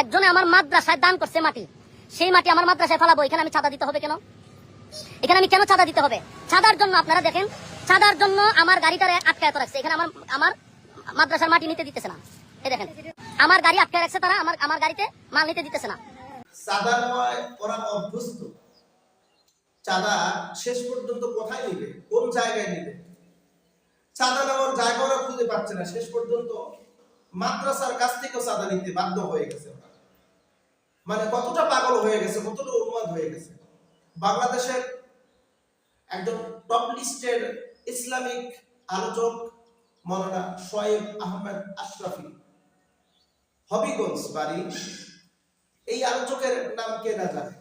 একজনে আমার মাদ্রাসায় দান করছে মাটি, সেই মাটি আমার মাদ্রাসায় ফেলাবো, এখানে আমি চাঁদা দিতে হবে কেন? এখানে আমি কেন চাঁদা দিতে হবে? চাঁদার জন্য আপনারা দেখেন, চাঁদার জন্য আমার গাড়িটারে আটকায় রাখছে, এখানে আমার আমার মাদ্রাসার মাটি নিতে দিতেছে না। দেখেন, আমার গাড়ি আটকায় রাখছে তারা, আমার আমার গাড়িতে মাল নিতে দিতেছে না। চাঁদা শেষ পর্যন্ত কোথায় নিবে? কোন জায়গায় নিবে? চাঁদা নেওয়ার জায়গা ওরা খুঁজে পাচ্ছে না, শেষ পর্যন্ত মাদ্রাসার কাছ থেকেও চাঁদা নিতে বাধ্য হয়ে গেছে মানে কতটা পাগল হয়ে গেছে, কতটা উন্মাদ হয়ে গেছে। বাংলাদেশের একজন টপ লিস্টের ইসলামিক আলোচক মৌলানা শোয়েব আহমেদ আশরাফি, হবিগঞ্জ বাড়ি। এই আলোচকের নাম কে না জানে?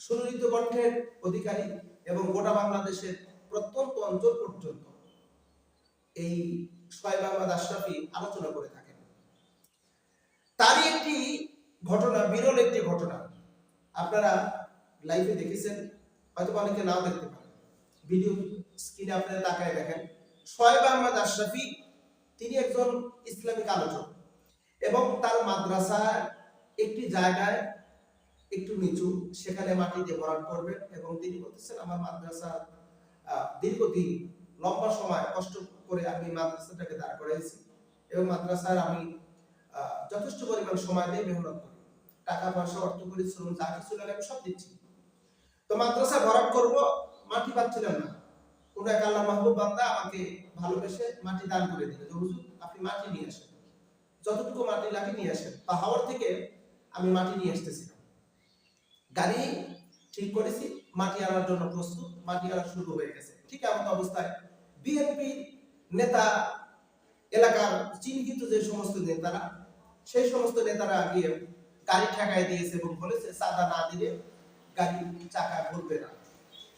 সুনিত কণ্ঠের অধিকারী এবং গোটা বাংলাদেশের প্রত্যন্ত অঞ্চল পর্যন্ত এই সোহেব আহমদ আশরাফি আলোচনা করে থাকেন তারই একটি ঘটনা, বিরল একটি ঘটনা। আপনারা লাইফে দেখেছেন হয়তো অনেকে নাও দেখতে পারেন। ভিডিও স্ক্রিনে আপনারা তাকায় দেখেন, সোহেব আহমদ আশরাফি, তিনি একজন ইসলামিক আলোচক এবং তার মাদ্রাসা একটি জায়গায় একটু নিচু, সেখানে মাটি দিয়ে ভরাট করবেন এবং তিনি বলতেছেন, আমার মাদ্রাসা দীর্ঘদিন, লম্বা সময় কষ্ট করে আমি মাদ্রাসাটাকে দাঁড় করাইছি এবং মাদ্রাসার আমি যথেষ্ট পরিমাণ সময় দিয়ে মেহনত করি। টাকা পয়সা, অর্থ পরিশ্রম যা কিছু লাগে আমি সব দিচ্ছি। তো মাদ্রাসা ভরাট করব, মাটি পাচ্ছিলাম না। কোন এক আল্লাহ মাহবুব বান্দা আমাকে ভালোবেসে মাটি দান করে দিল। যে, হুজুর, আপনি মাটি নিয়ে আসেন। যতটুকু মাটি লাগে নিয়ে আসেন। পাহাড় থেকে আমি মাটি নিয়ে আসতেছিলাম। গাড়ি ঠিক করেছি, মাটি আনার জন্য প্রস্তুত, মাটি আনা শুরু হয়ে গেছে। ঠিক এমন অবস্থায় বিএনপি নেতা এলাকার চিহ্নিত যে সমস্ত নেতারা সেই সমস্ত নেতারা গিয়ে গাড়ি ঠেকায় দিয়েছে এবং বলেছে, চাঁদা না দিলে গাড়ি চাকা ঘুরবে না।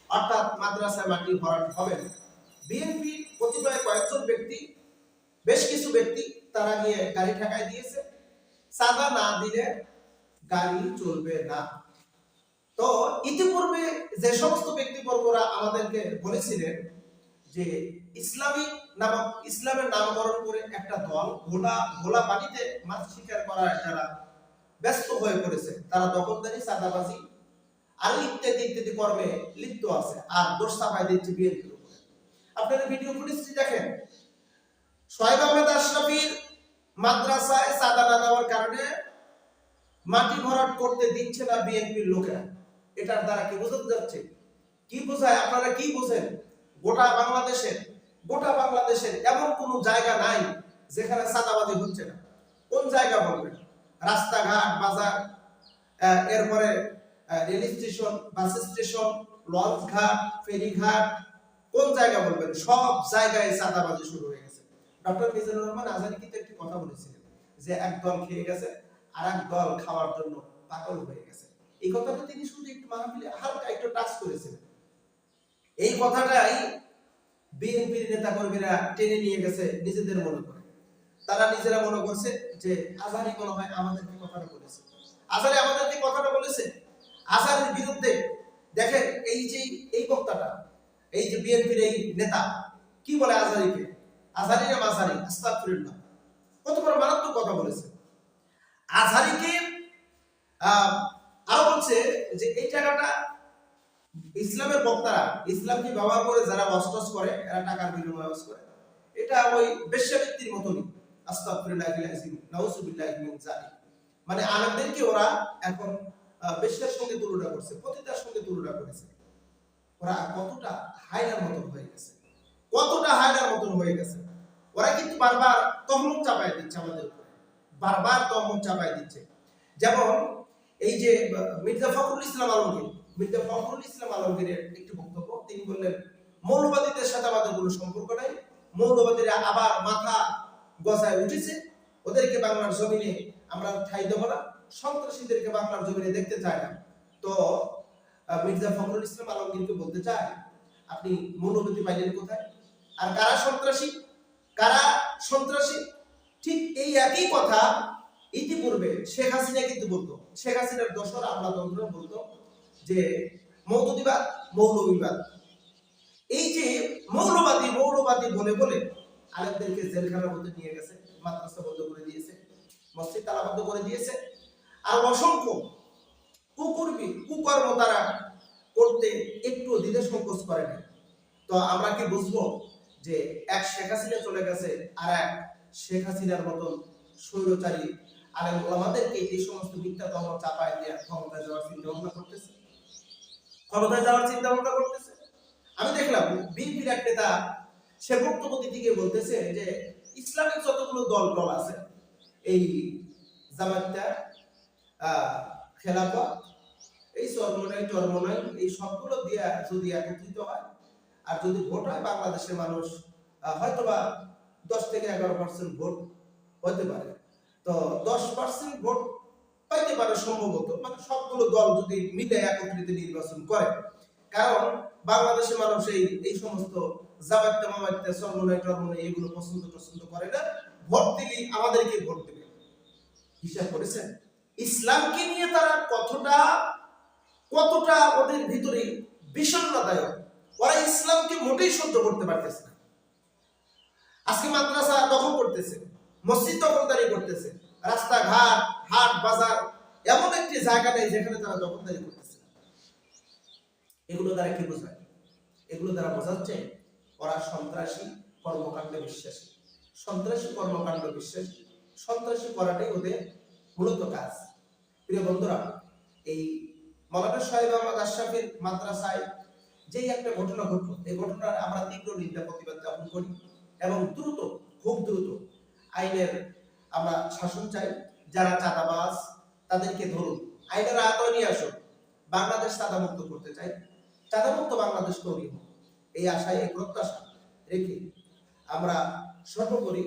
অর্থাৎ মাদ্রাসায় মাটি ভরাট হবে না বিএনপি কতিপয় কয়েকজন ব্যক্তি, বেশ কিছু ব্যক্তি, তারা গিয়ে গাড়ি ঠেকায় দিয়েছে। চাঁদা না দিলে গাড়ি চলবে না। তো ইতিপূর্বে যে সমস্ত ব্যক্তিবর্গরা আমাদেরকে বলেছিলেন যে ইসলামিক নামক, ইসলামের নামকরণ করে একটা দল গোলা গোলা পানিতে মাছ শিকার করার যারা ব্যস্ত হয়ে পড়েছে, তারা দখলদারি, চাঁদাবাজি আর ইত্যাদি ইত্যাদি কর্মে লিপ্ত আছে আর দোষ দিচ্ছে বিএনপির উপরে আপনারা ভিডিও ফুটেজটি দেখেন। সোহেব আহমেদ আশরাফির মাদ্রাসায় চাঁদা না দেওয়ার কারণে মাটি ভরাট করতে দিচ্ছে না বিএনপির লোকেরা। এটার দ্বারা কি বোঝাতে যাচ্ছে? কি বোঝায়? আপনারা কি বোঝেন? গোটা বাংলাদেশের গোটা বাংলাদেশের এমন কোন জায়গা নাই যেখানে চাঁদাবাজি হচ্ছে না। কোন জায়গা বলবেন? রাস্তাঘাট, বাজার এরপরে rail station, bus station launch ঘাট ফেরি ঘাট কোন জায়গা বলবেন? সব জায়গায় চাঁদাবাজি শুরু হয়ে গেছে। ডক্টর মিজানুর রহমান আজারি কিন্তু একটি কথা বলেছিলেন যে এক দল খেয়ে গেছে আর এক দল খাওয়ার জন্য পাগল হয়ে গেছে। এই কথাটা তিনি শুধু একটু মাহফিলে হালকা একটু টাচ করেছিলেন। এই কথাটাই বিএনপির নেতা কর্মীরা টেনে নিয়ে গেছে নিজেদের মনে করে। তারা নিজেরা মনে করছে যে আজারি মনে হয় আমাদেরকে কথাটা বলেছে। আজারি আমাদেরকে কথাটা বলেছে? আজারের বিরুদ্ধে দেখেন এই যে এই বক্তাটা এই যে বিএনপির এই নেতা কি বলে আজারিকে আজারি না মাজারি আস্তাগফিরুল্লাহ। কত বড় মারাত্মক কথা বলেছে। আহ, আরও বলছে যে এই টাকাটা ইসলামের বক্তারা ইসলামকে ব্যবহার করে যারা অস্টস করে, এরা টাকার বিনিময়ে ওয়াজ করে? এটা ওই বেশ্যাবৃত্তির মতনই। আস্তাগফিরুল্লাহ আযীম নাউযুবিল্লাহি মিন যালিক। মানে আলেমদেরকে ওরা এখন বেশ্যার সঙ্গে তুলনা করছে, পতিতার সঙ্গে তুলনা করেছে। ওরা কতটা হায়নার মতন হয়ে গেছে? কতটা হায়নার মতন হয়ে গেছে? ওরা কিন্তু বারবার তহমত চাপায় দিচ্ছে আমাদের উপরে। বারবার তহমত চাপায় দিচ্ছে। যেমন এই যে মির্জা ফখরুল ইসলাম আলমগীর মির্জা ফখরুল ইসলাম আলমগীরের একটি বক্তব্য। তিনি বললেন, মৌলবাদীদের সাথে আমাদের কোনো সম্পর্ক নাই। মৌলবাদীরা আবার মাথা গজায় উঠেছে। ওদেরকে বাংলার জমিনে আমরা ঠাই দেবো না। সন্ত্রাসীদেরকে বাংলার জমিনে দেখতে চাই না। তো মির্জা ফখরুল ইসলাম আলমগীরকে বলতে চাই আপনি মৌলবাদী পাইলেন কোথায়? আর কারা সন্ত্রাসী? কারা সন্ত্রাসী? ঠিক এই একই কথা ইতিপূর্বে শেখ হাসিনা কিন্তু বলতো। শেখ হাসিনার দোসর আমলাতন্ত্র বলতো। যে মৌদুদিবাদ মৌলবিবাদ এই যে মৌলবাদী মৌলবাদী বলে বলে আলেমদেরকে জেলখানার মধ্যে নিয়ে গেছে, মাদ্রাসা বন্ধ করে দিয়েছে, মসজিদ তালাবদ্ধ করে দিয়েছে। আর অসংখ্য কুকুরবি কুকর্ম তারা করতে একটু দ্বিধা সংকোচ করে না তো আমরা কি বুঝব যে এক শেখ হাসিনা চলে গেছে আর এক শেখ হাসিনার মতন স্বৈরচারী আলেম ওলামাদেরকে এই সমস্ত মিথ্যা তহমত চাপায় দিয়ে ক্ষমতায় যাওয়ার চিন্তা ভাবনা করতেছে? ক্ষমতায় যাওয়ার চিন্তা ভাবনা করতেছে। আমি দেখলাম বিএনপির এক নেতা, সে বক্তব্য দিকে বলতেছে যে ইসলামিক যতগুলো দল দল আছে, এই জামাতটা খেলাফত, এই চরমনাই টরমনাই এই সবগুলো দিয়া যদি একত্রিত হয়, আর যদি ভোট হয়, বাংলাদেশের মানুষ হয়তোবা দশ থেকে এগারো পার্সেন্ট ভোট হতে পারে। তো দশ পার্সেন্ট ভোট পাইতে পারে সম্ভবত মানে সবগুলো দল যদি মিলে একত্রিত নির্বাচন করে। কারণ বাংলাদেশের মানুষ এই এই সমস্ত সর্বনয় টর্মনয় এগুলো পছন্দ পছন্দ করে না। ভোট দিলেই আমাদেরকে ভোট দেবে। হিসাব করেছেন? ইসলামকে নিয়ে তারা কতটা কতটা ওদের ভিতরে বিষণ্ণতায়ক, ওরা ইসলামকে মোটেই সহ্য করতে পারতেছে না। আজকে মাদ্রাসা দখল করতেছে, মসজিদ দখলদারি করতেছে, রাস্তাঘাট হাট বাজার এমন একটি জায়গা নেই যেখানে তারা দখলদারি করতেছে এগুলো দ্বারা কি বোঝায়? এগুলো দ্বারা বোঝাচ্ছে ওরা সন্ত্রাসী কর্মকাণ্ডে বিশ্বাসী। সন্ত্রাসী কর্মকাণ্ড বিশ্বাসী। সন্ত্রাসী করাটাই ওদের মূলত কাজ। প্রিয় বন্ধুরা, এই মৌলানা সাহেব আহমদ আশরাফের মাদ্রাসায় যেই একটা ঘটনা ঘটলো, এই ঘটনার আমরা তীব্র নিন্দা প্রতিবাদ জ্ঞাপন করি এবং দ্রুত, খুব দ্রুত আইনের আমরা শাসন চাই। যারা চাঁদাবাজ, তাদেরকে ধরুন। আইনের আদায় নিয়ে আসুন। বাংলাদেশ চাঁদামুক্ত করতে চাই। চাঁদামুক্ত বাংলাদেশ তৈরি হোক। এই আশায়, এই প্রত্যাশা রেখে আমরা সর্বোপরি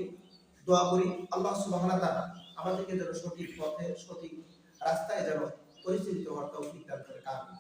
দোয়া করি, আল্লাহ সুবাহনা তারা আমাদেরকে যেন সঠিক পথে, সঠিক রাস্তায় যেন পরিচালিত হওয়ার তৌফিক দান করে। কামিন